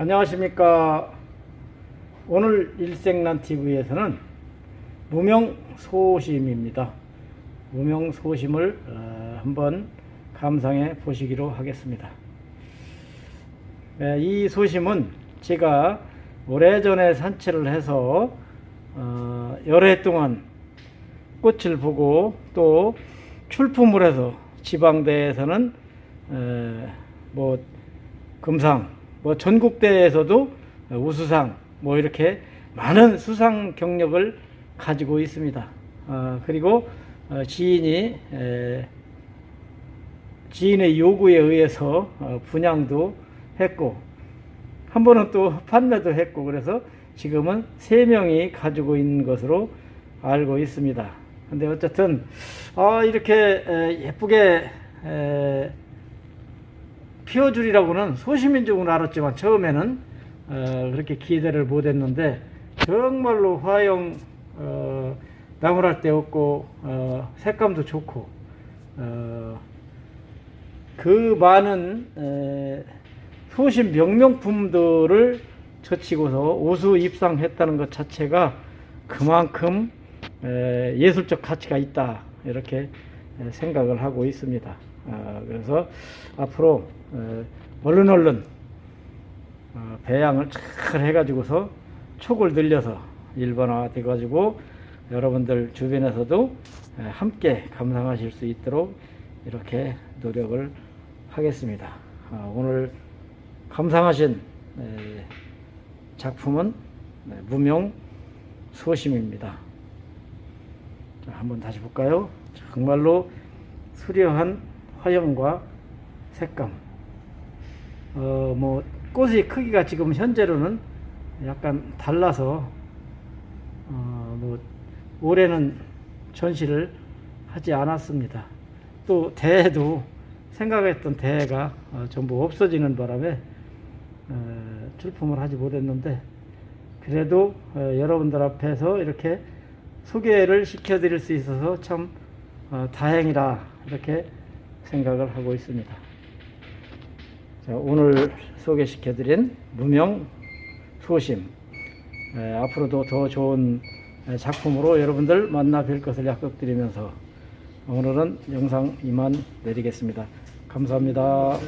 안녕하십니까. 오늘 일생란 TV에서는 무명소심입니다. 무명소심을 어, 한번 감상해 보시기로 하겠습니다. 네, 이 소심은 제가 오래전에 산책을 해서 어, 여러 해 동안 꽃을 보고 또 출품을 해서 지방대에서는 에, 뭐 금상, 뭐 전국대회에서도 우수상, 뭐 이렇게 많은 수상 경력을 가지고 있습니다. 어, 그리고 어, 지인이 에, 지인의 요구에 의해서 어, 분양도 했고 한 번은 또 판매도 했고 그래서 지금은 세 명이 가지고 있는 것으로 알고 있습니다. 근데 어쨌든 아, 이렇게 에, 예쁘게 에, 피워주리라고는 소시민 적으로 알았지만 처음에는 어, 그렇게 기대를 못했는데 정말로 화형 어, 나무랄 데 없고 어, 색감도 좋고 어, 그 많은 에, 소심 명명품들을 젖히고서 우수 입상했다는 것 자체가 그만큼 에, 예술적 가치가 있다 이렇게 에, 생각을 하고 있습니다. 아, 그래서 앞으로 에, 얼른 얼른 어, 배양을 잘 해가지고서 촉을 늘려서 일반화 돼가지고 여러분들 주변에서도 에, 함께 감상하실 수 있도록 이렇게 노력을 하겠습니다. 아, 오늘 감상하신 에, 작품은 네, 무명 소심입니다. 자, 한번 다시 볼까요? 정말로 수려한 화형과 색감. 어, 뭐, 꽃의 크기가 지금 현재로는 약간 달라서, 어, 뭐, 올해는 전시를 하지 않았습니다. 또, 대회도 생각했던 대회가 어, 전부 없어지는 바람에 어, 출품을 하지 못했는데, 그래도 어, 여러분들 앞에서 이렇게 소개를 시켜드릴 수 있어서 참 어, 다행이라 이렇게 생각을 하고 있습니다. 자, 오늘 소개시켜드린 무명 소심 에, 앞으로도 더 좋은 에, 작품으로 여러분들 만나 뵐 것을 약속드리면서 오늘은 영상 이만 내리겠습니다. 감사합니다.